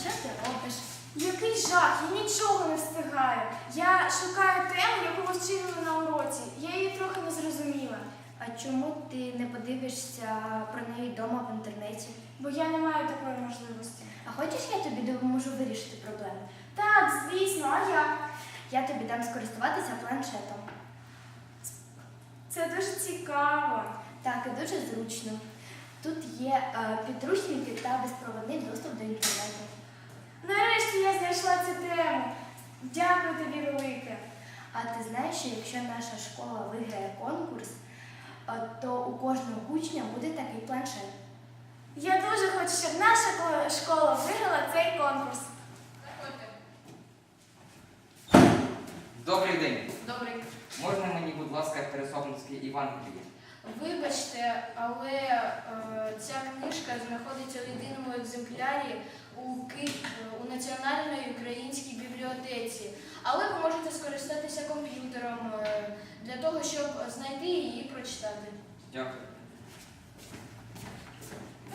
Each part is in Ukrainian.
що ти робиш? Який жах, я нічого не встигаю. Я шукаю тему, яку ви вчили на уроці. Я її трохи не зрозуміла. А чому ти не подивишся про неї вдома в інтернеті? Бо я не маю такої можливості. А хочеш, я тобі допоможу вирішити проблему? Так, звісно, а я. Я тобі дам скористуватися планшетом. Це дуже цікаво. Так, і дуже зручно. Тут є е, підручники та безпроводний доступ до що якщо наша школа виграє конкурс, е, то у кожного учня буде такий планшет. Я дуже хочу, щоб наша школа виграла цей конкурс. Добрий день. Добрий. Можна мені, будь ласка, пересохнути Іван Київ? Вибачте, але е, ця книжка знаходиться в єдиному екземплярі у, Ки... у Національній українській бібліотеці. Але ви можете скористатися комп'ютером е, для того, щоб знайти її і прочитати. Дякую.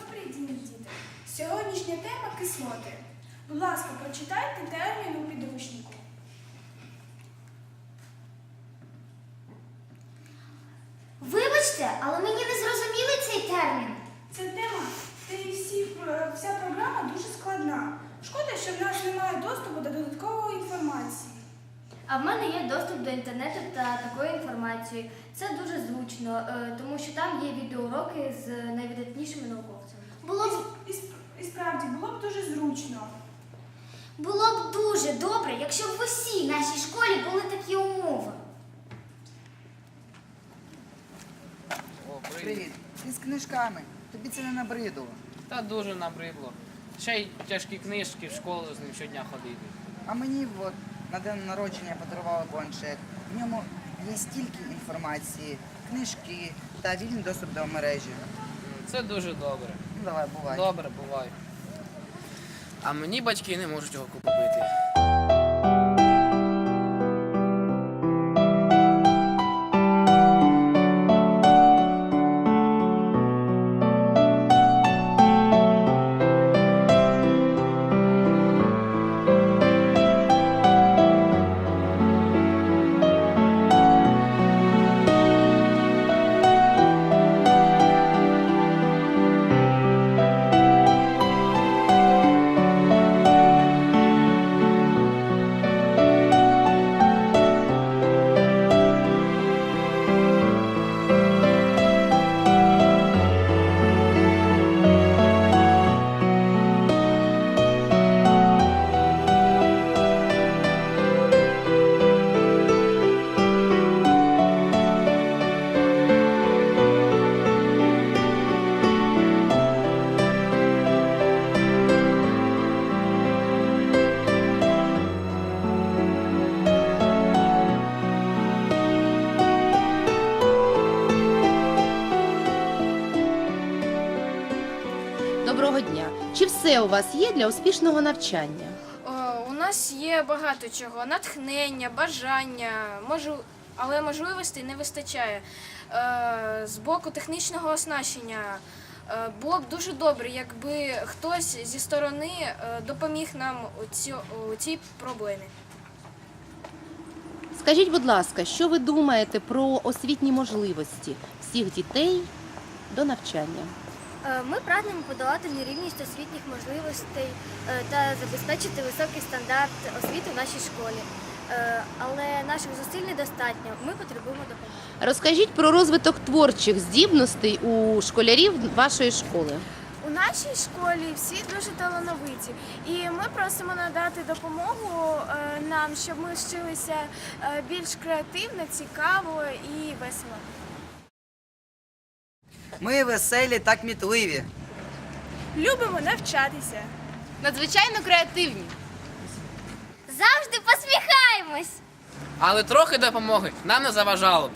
Добрий день, діти. Сьогоднішня тема кислоти. Будь ласка, прочитайте термін у підручнику. Вибачте, але мені не зрозуміли цей термін. Ця тема та й всі, вся програма дуже складна. Шкода, що в нас немає доступу до додаткової інформації. А в мене є доступ до інтернету та такої інформації. Це дуже зручно, е, тому що там є відеоуроки з найвидатнішими науковцями. Було б, І, і справді було б дуже зручно. було б дуже добре, якщо б в усій нашій школі були такі умови. Привіт. Ти з книжками. Тобі це не набридло. Та дуже набридло. Ще й тяжкі книжки в школу з ним щодня ходити. А мені от на день народження подарували планшет. В ньому є стільки інформації, книжки та вільний доступ до мережі. Це дуже добре. Ну давай, бувай. Добре, бувай. А мені батьки не можуть його купити. Доброго дня. Чи все у вас є для успішного навчання? О, у нас є багато чого: натхнення, бажання, можу, але можливостей не вистачає. Е, з боку технічного оснащення е, було б дуже добре, якби хтось зі сторони е, допоміг нам у, цю, у цій проблемі. Скажіть, будь ласка, що ви думаєте про освітні можливості всіх дітей до навчання? Е, Ми прагнемо подолати нерівність освітніх можливостей е, та забезпечити високий стандарт освіти в нашій школі. Е, Але наших зусиль недостатньо. Ми потребуємо допомоги. Розкажіть про розвиток творчих здібностей у школярів вашої школи. У нашій школі всі дуже талановиті, і ми просимо надати допомогу нам, щоб ми вчилися більш креативно, цікаво і весело. Ми веселі та кмітливі. Любимо навчатися. Надзвичайно креативні. Завжди посміхаємось. Але трохи допомоги нам не заважало б.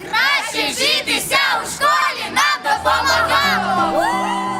Краще вчитися у школі нам допомагало.